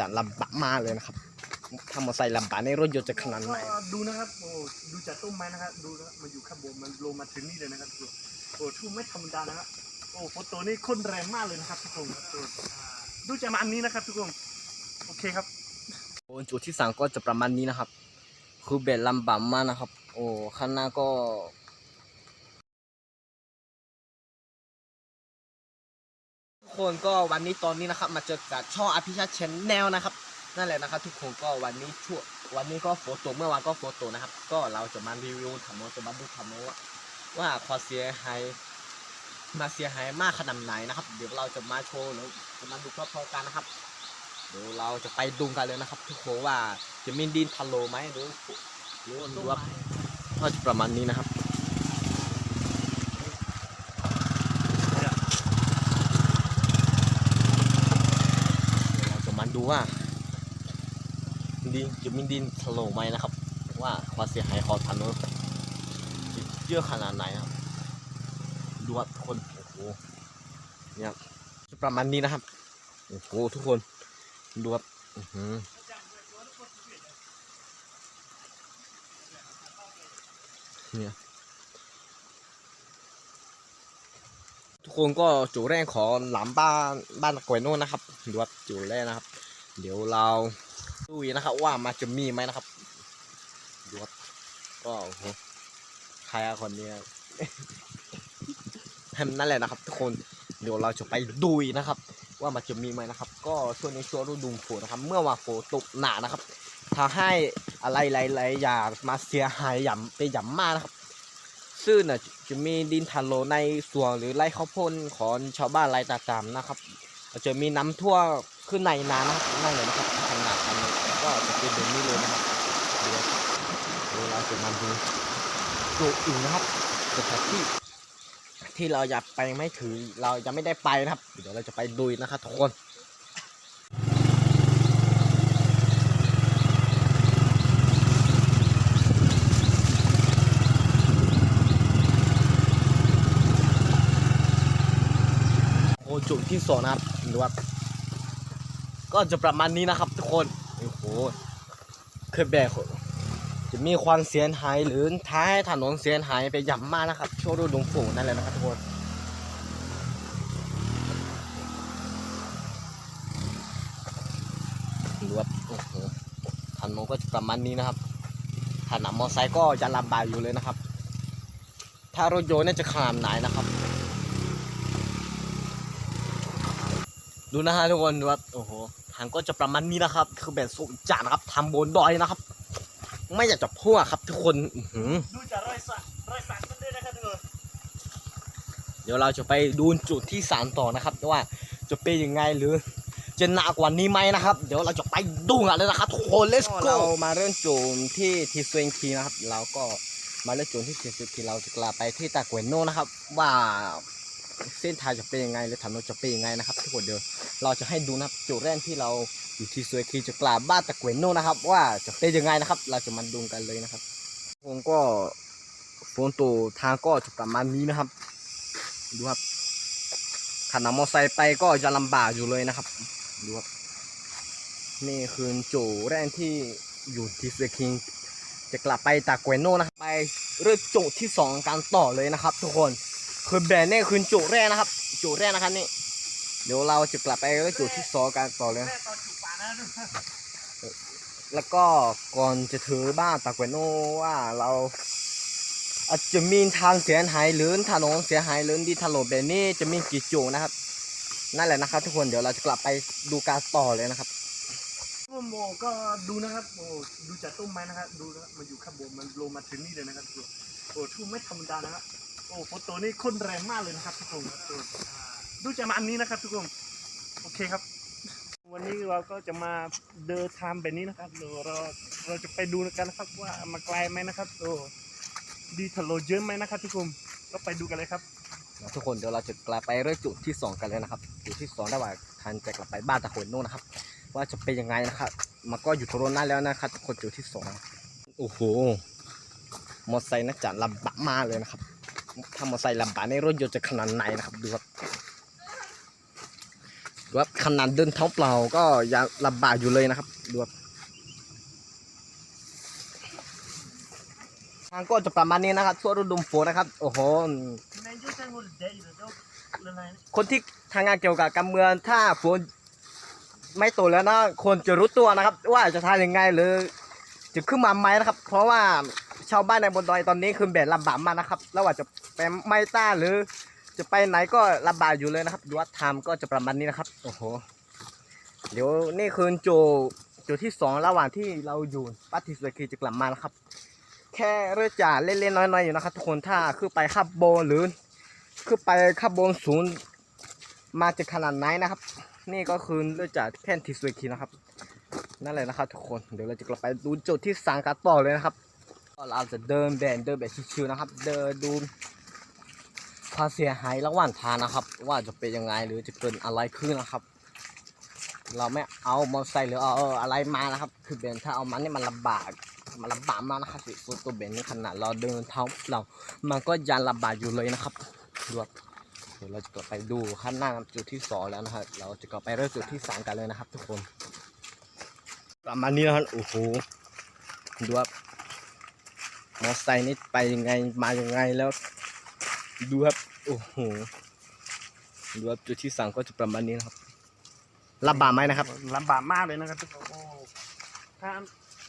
จะลำบากมากเลยนะครับถ้ามอเตอร์ไซค์ลำบากในรถยนต์จะขนาดไหนดูนะครับโอ้ดูจากต้นไม้นะครับดูนะมันอยู่ข้างบนมันลงมาถึงนี่เลยนะครับโอ้ทุ่ไม่ธรรมดานะครับโอ้โฟโต้นี่ค้นแรงมากเลยนะครับทุกคนดูจากมาอันนี้นะครับทุกคนโอเคครับโอ้จุดที่สามก็จะประมาณนี้นะครับ คือเบ็ดลำบากมากนะครับ โอ้ข้างหน้าก็ คนก็วันนี้ตอนนี้นะครับ มาเจอกับช่องอภิชาติชแนลนะครับนั่นแหละนะครับ ทุกคนก็วันนี้ช่วงวันนี้ก็โฟโต้เมื่อวานก็โฟโต้นะครับ ก็เราจะมารีวิวถามว่าจะมาดูถามว่าว่าความเสียหายมาเสียหายมากขนาดไหนนะครับ เดี๋ยวเราจะมาโชว์หรือจะมาดูพร้อมๆกันนะครับเดี๋ยวเราจะไปดูกันเลยนะครับ ทุกคนว่าจะมีดินทะโลไหมหรือหรือหรือว่าก็จะประมาณนี้นะครับ เดี๋ย ว่าดินจะมีดินถล่มไหมนะครับ ว่าความเสียหายของถนนเยอะขนาดไหนครับดูว่าทุกคนโอ้โหเนี่ยจะประมาณนี้นะครับโอ้โหทุกคนดูครับอือหือเนี่ยทุกคนก็จุดแรกของหลังบ้านบ้านกวยโน่นนะครับดูว่าจุดแรกนะครับ เดี๋ยวเราดูนะครับ ว่ามันจะมีไหมนะครับดูว่าก็โอ้โหใครอะคนเนี้ยนั่นแหละนะครับ ทุกคนเดี๋ยวเราจะไปดูนะครับ ว่ามันจะมีไหมนะครับ ก็ช่วงนี้ช่วงฤดูฝนนะครับ เมื่อว่าฝนตกหนานะครับทำให้อะไรหลายๆอย่างมาเสียหายอย่างเป็นอย่างมากนะครับ ซึ่งน่ะจะมีดินถล่มในสวนหรือไร่ข้าวโพดของชาวบ้านไรายต่างๆนะครับจจะมีน้ำท่วม ขึ้นในนานะครับนั่นเลยนะครับขนาดนี้ก็จะเป็นแบบนี้เลยนะครับเดี๋ยวเราจะมาดูจุดอื่นนะครับสถานที่ที่เราอยากไปไม่ถือเรายังไม่ได้ไปนะครับ เดี๋ยวเราจะไปดูนะครับทุกคนโอ้จุดที่สองนะครับดูครับ ก็จะประมาณนี้นะครับ ทุกคนโอ้โหเคยแบกจะมีความเสียหายหรือท้ายถนนเสียหายไปย่างมากนะครับช่วงฤดูฝนนั่นแหละนะครับทุกคนดูครับโอ้โหถนนก็จะประมาณนี้นะครับถ้าหนำมอเตอร์ไซค์ก็จะลำบากอยู่เลยนะครับ ถ้ารถยนต์เนี่ยจะขาดไหนนะครับ ดูนะฮะทุกคนดูครับโอ้โหางก็จะประมาณนี้นะครับ คือแบบสุดจัดนะครับทำบนดอยนะครับ ไม่อยากจะพูดอะครับทุกคนอื้อหือดูจากรอยสักรอยสักกันด้วยนะครับทุกคนเดี๋ยวเราจะไปดูจุดที่สามต่อนะครับว่าจะเป็นยังไงหรือจะหนักกว่านี้ไหมนะครับ เดี๋ยวเราจะไปดูกันเลยนะครับทุกคน let's go เรามาเริ่มจุดที่ทีสเวนคีนะครับเราก็มาเริ่มจุดที่ทีสเวนคีเราจะกลับไปที่ตาเกวนโนนะครับว่า เส้นทางจะเป็นยังไงหรือถนนจะเป็นยังไงนะครับทุกคนเดี๋ยวเราจะให้ดูนะครับจุดแรกที่เราอยู่ที่สเวนคีจะกลับบ้านตาเกวนโนนะครับ ว่าจะเป็นยังไงนะครับ เราจะมาดูกันเลยนะครับผมก็ฝนตกทางก็จะประมาณนี้นะครับ ดูครับขันนำมอเตอร์ไซค์ไปก็จะลำบากอยู่เลยนะครับดูครับนี่คือจูแรกที่อยู่ที่เซคิงจะกลับไปตากเกวนโนนะครับ ไปเรื่องจุที่สองกันต่อเลยนะครับ ทุกคน คือแบรนด์นี่คือจุแรกนะครับ จุแรกนะครับนี่ เดี๋ยวเราจะกลับไปเรื่องจุที่สองกันต่อเลยแล้วก็ก่อนจะถือบ้านตากเวนโนว่าเราอาจจะมีทางเสียหายหรือถนนเสียหายหรือดินถล่มแบบนี้จะมีกี่จุดนะครับ นั่นแหละนะครับ ทุกคนเดี๋ยวเราจะกลับไปดูการต่อเลยนะครับโอ้โหก็ดูนะครับโอ้ดูจากต้นไม้นะครับดูนะมันอยู่ข้างบนมันลงมาถึงนี่เลยนะครับโอ้ทุ่งไม่ธรรมดานะครับ โอ้โฟโต้นี่ค้นแรงมากเลยนะครับทุกคนดูจากมาอันนี้นะครับทุกคนโอเคครับ วันนี้เราก็จะมาเดินทางแบบนี้นะครับเดี๋ยวเราเราจะไปดูกันนะครับว่ามาไกลไหมนะครับโอ้ดีทะโลเยอะไหมนะครับทุกคนก็ไปดูกันเลยครับทุกคนเดี๋ยวเราจะกลับไปเรื่องจุดที่สองกันเลยนะครับจุดที่สองได้ว่าทันจะกลับไปบ้านตะโขนโน่นนะครับ ว่าจะเป็นยังไงนะครับมันก็อยู่ตรงนั้นแล้วนะครับทุกคนจุดที่สองโอ้โหมอเตอร์ไซค์น่าจะลำบากมากเลยนะครับ ถ้ามอเตอร์ไซค์ลำบากในรถยนต์จะขนาดไหนนะครับดูครับดูครับขนาดเดินเท้าเปล่าก็ยังลำบากอยู่เลยนะครับดูครับทางก็จะประมาณนี้นะครับทั่วฤดูฝนนะครับ โอ้โหคนะคนที่ทางงานเกี่ยวกับการเมืองถ้าฝนไม่ตกแล้วนะคนจะรู้ตัวนะครับ ว่าจะทำยังไงหรือจะขึ้นมาไหมนะครับ เพราะว่า ชาวบ้านในบนดอยตอนนี้คือแบบลำบากมากนะครับแล้วว่าจะไปไม่ต้าหรือจะไปไหนก็ลำบากอยู่เลยนะครับดูว่าไทม์ก็จะประมาณนี้นะครับโอ้โหเดี๋ยวนี่คือโจโจที่สองระหว่างที่เราอยู่ปัตติสกีจะกลับมานะครับ แค่เรื่อจ่าเล่นๆน้อยๆอยู่นะครับทุกคนถ้าขึ้นไปขับโบหรือขึ้นไปขับโบนศูนย์มาจากขนาดไหนนะครับ นี่ก็คือเรื่องจาแค่ทิสเวคีนะครับนั่นเลยนะครับทุกคนเดี๋ยวเราจะกลับไปดูจุดที่สังกัดต่อเลยนะครับ เราจะเดินแบนเดินแบบชิวๆนะครับ เดินดูความเสียหายระหว่างทางนะครับ ว่าจะเป็นยังไงหรือจะเกิดอะไรขึ้นนะครับ เราไม่เอามอเตอร์ไซค์หรือเอาอะไรมานะครับ คือเบนถ้าเอามันนี่มันลำบากมันลำบากมากนะครับสิฟุตตัวเบนนี่ขนาดเราเดินเท้าเรา มันก็ยังลำบากอยู่เลยนะครับดูเดี๋ยวเราจะกลับไปดูข้างหน้าจุดที่สองแล้วนะครับเราจะกลับไปเริ่มจุดที่สามกันเลยนะครับ ทุกคนประมาณนี้นะครับโอ้โหดูครับ มอเตอร์ไซค์นี่ไปยังไงมายังไงแล้ว ดูครับโอ้โหดูครับจุดที่สามก็จะประมาณนี้นะครับลำบากไหมนะครับลำบากมากเลยนะครับทุกคนโอ้ถ้า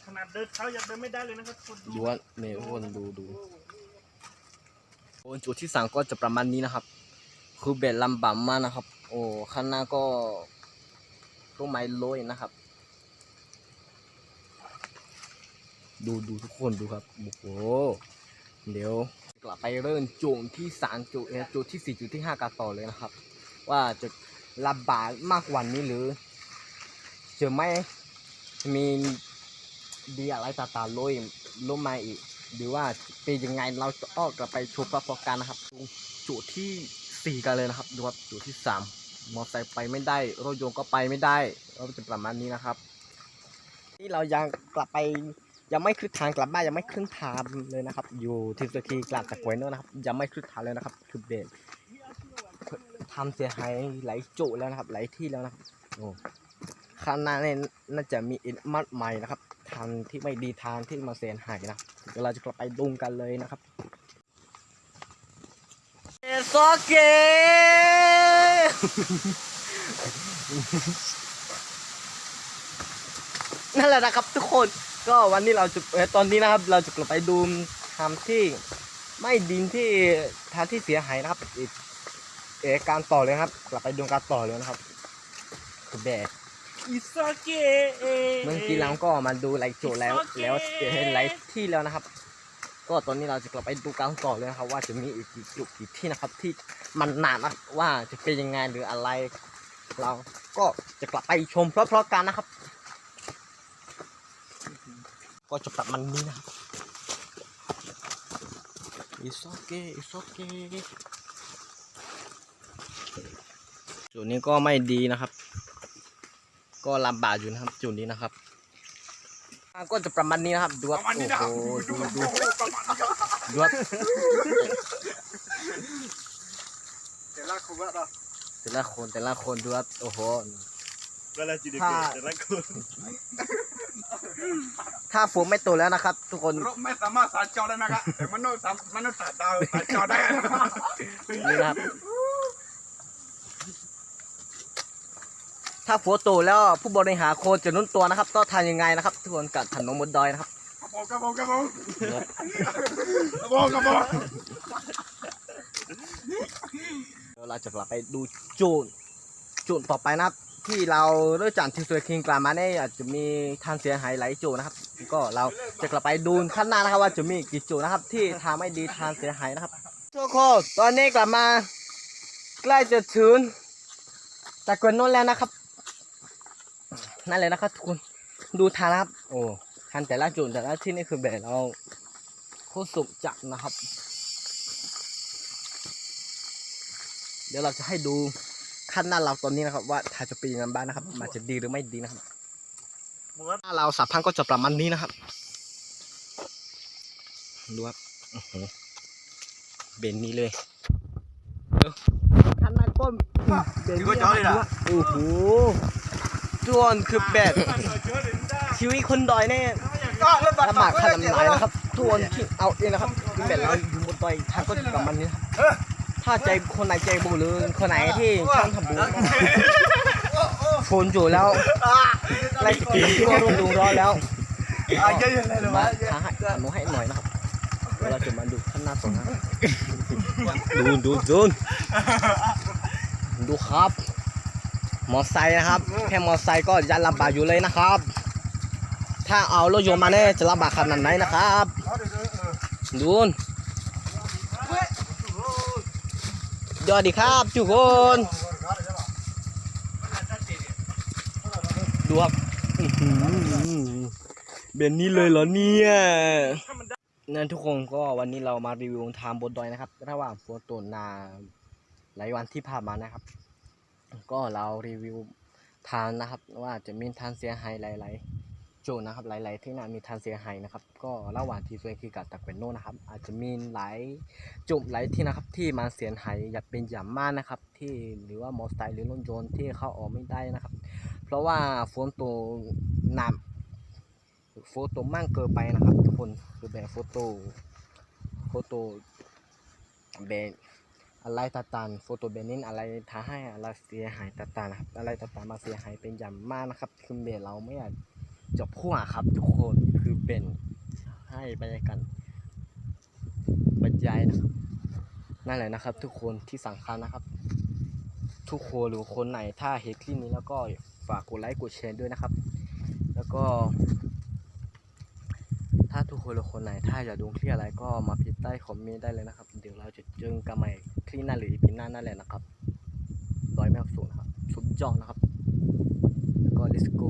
ขนาดเดินเท้ายังเดินไม่ได้เลยนะครับทุกคนดูว่าเนี่ยทุกคนดูดูโอ้จุดที่สามก็จะประมาณนี้นะครับ คือเบ็ดลำบากมากนะครับ โอ้ข้างหน้าก็ต้นไม้โรยนะครับ ดูดูทุกคนดูครับโอ้โหเดี๋ยวกลับไปเริ่มจุดที่สามจุดเอ่อจุดที่สี่จุดที่ห้ากันต่อเลยนะครับ ว่าจะลำบากมากกว่านี้หรือจะไม่มีดีอะไรต่างๆโรยลงมาอีกหรือว่าเป็นยังไงเราจะออกกลับไปชมประสบการณ์นะครับ จุดที่สี่กันเลยนะครับดูครับจุดที่สามมอเตอร์ไซค์ไปไม่ได้รถยนต์ก็ไปไม่ได้เราจะประมาณนี้นะครับ ที่เรายังกลับไป ยังไม่ขึ้นทางกลับบ้านยังไม่ขึ้นทางเลยนะครับ อยู่ที่สกีกลับจากกวยโนนะครับ ยังไม่ขึ้นทางเลยนะครับคือเบรกทำเสียหายหลายจุแล้วนะครับ หลายที่แล้วนะครับโอ้ข้างหน้าเนี่ยน่าจะมีอินมัดใหม่นะครับทางที่ไม่ดีทางที่มาเสียหายนะเดี๋ยวเราจะกลับไปดูกันเลยนะครับเอโซเกนั่นแหละนะครับทุกคน ก็วันนี้เราจะเอ่อตอนนี้นะครับ เราจะกลับไปดูทำที่ไม่ดินที่ทางที่เสียหายนะครับอีกเอกการต่อเลยครับ กลับไปดูการต่อเลยนะครับคือแบบอิซาเกะเมื่อกี้เราก็มาดูไลฟ์โจแล้วแล้วเห็นไลฟ์ที่แล้วนะครับ ก็ตอนนี้เราจะกลับไปดูการต่อเลยนะครับ ว่าจะมีอีกกี่จุดกี่ที่นะครับ ที่มันนานนะว่าจะเป็นยังไงหรืออะไร เราก็จะกลับไปชมเพราะๆกันนะครับ ก็จะประมาณนี้นะครับ It's okay It's okay จุดนี้ก็ไม่ดีนะครับ ก็ลำบากอยู่นะครับ จุดนี้นะครับอ่าก็จะประมาณนี้นะครับดูครับโอ้โหดูดูดูครับเดี๋ยวลากคุณว่าเราแต่ละคนแต่ละคนดูครับโอ้โหเวลาจีดีถ้า เดี๋ยวลากคุณถ้าฝนไม่ตกแล้วนะครับ ทุกคนรถไม่สามารถสานจอได้นะครับแต่มนุษย์สามมนุษย์สานดาวสานจอได้นะครับนี่นะครับ ถ้าฝนตกแล้วผู้บริหารโคนจะนุ่นตัวนะครับต้องทำยังไงนะครับ ทุกคนกับถนนบนดอยนะครับกระบอกกระบอกกระบอกกระบอกกระบอกเดี๋ยวเราจะกลับไปดูจุดจุดต่อไปนะครับ ที่เราเริ่มจากที่สวยคิงกลับมาเนี่ยอาจจะมีทางเสียหายหลายจุดนะครับ ก็เราจะกลับไปดูข้างหน้านะครับว่าจะมีกี่จุดนะครับ ที่ทางไม่ดีทางเสียหายนะครับทุกคนตอนนี้กลับมา ใกล้จะถึงตะกวนโน้นแล้วนะครับ นั่นเลยนะครับทุกคนดูทางนะครับ โอ้ทางแต่ละจุดแต่ละที่นี่คือแบบเราโคตรสุขจัดนะครับ เดี๋ยวเราจะให้ดู ขั้นหน้าเราตอนนี้นะครับ ว่าถ้าจะเป็นยังไงบ้างนะครับมันจะดีหรือไม่ดีนะครับผมว่าหน้าเราสับพันก็จะประมาณนี้นะครับดูครับโอ้โหเบนนี้เลยเดี๋ยวขั้นหน้าก็เดี๋ยวนี้นะครับโอ้โหจวนคือแบบชีวิตคนดอยเนี่ยลำบากขนาดไหนนะครับทุกคนที่เอาเองนะครับคือแบบเราอยู่บนดอยทางก็กับมันนี่นะครับ ถ้าใจคนไหนใจบุญหรือคนไหนที่ช่างทำบุญฝนอยู่แล้วไล่สกีก็รุนดูร้อนแล้วมาหาให้หาหนูให้หน่อยนะครับเดี๋ยวเราจะมาดูข้างหน้าตรงนั้นดูดูดูดูครับ มอไซค์นะครับ แค่มอไซค์ก็ยันลำบากอยู่เลยนะครับ ถ้าเอารถยนต์มาเนี่ยจะลำบากขนาดไหนนะครับดูน ยอดดีครับทุกคนดูครับเบนนี้เลยเหรอเนี่ยนั่นทุกคนก็วันนี้เรามารีวิวทางบนดอยนะครับ ระหว่างฝนตกนาหลายวันที่ผ่านมานะครับ ก็เรารีวิวทางนะครับ ว่าจะมีทางเสียหายหลาย ๆ จนะครับหลาย ๆ ที่น่ามีทางเสียหายนะครับ ก็ระหว่างที่ตัวเองคือกับตักเป็นโน่นะครับ อาจจะมีหลายจุดหลายที่นะครับ ที่มาเสียหายอย่าเป็นอย่างมากนะครับ ที่หรือว่ามอเตอร์ไซค์หรือรถยนต์ที่เข้าออกไม่ได้นะครับ เพราะว่าฝนตกหนักฝนตกมากเกินไปนะครับ ทุกคนคือแบบโฟโต้โฟโต้เบนอะไรต่างๆโฟโต้เบนนินอะไรท้าให้อะไรเสียหายต่างๆนะครับอะไรต่างๆมาเสียหายเป็นอย่างมากนะครับ คือเบนเราไม่อยาก จบขั้วครับทุกคนคือเป็นให้บรรยากาศบรรยายนะครับนั่นแหละนะครับ ทุกคนที่สำคัญนะครับ ทุกคนหรือคนไหนถ้าเห็นคลิปนี้แล้วก็ฝากกดไลค์กดแชร์ด้วยนะครับ แล้วก็ ถ้าทุกคนหรือคนไหนถ้าอยากดูคลิปอะไรก็มาพิมพ์ใต้คอมเมนต์ได้เลยนะครับ เดี๋ยวเราจะเจอกันใหม่คลิปหน้าหรืออีพีหน้านั่นแหละนะครับร้อยแมวสูงนะครับสุดยอดนะครับแล้วก็ let's go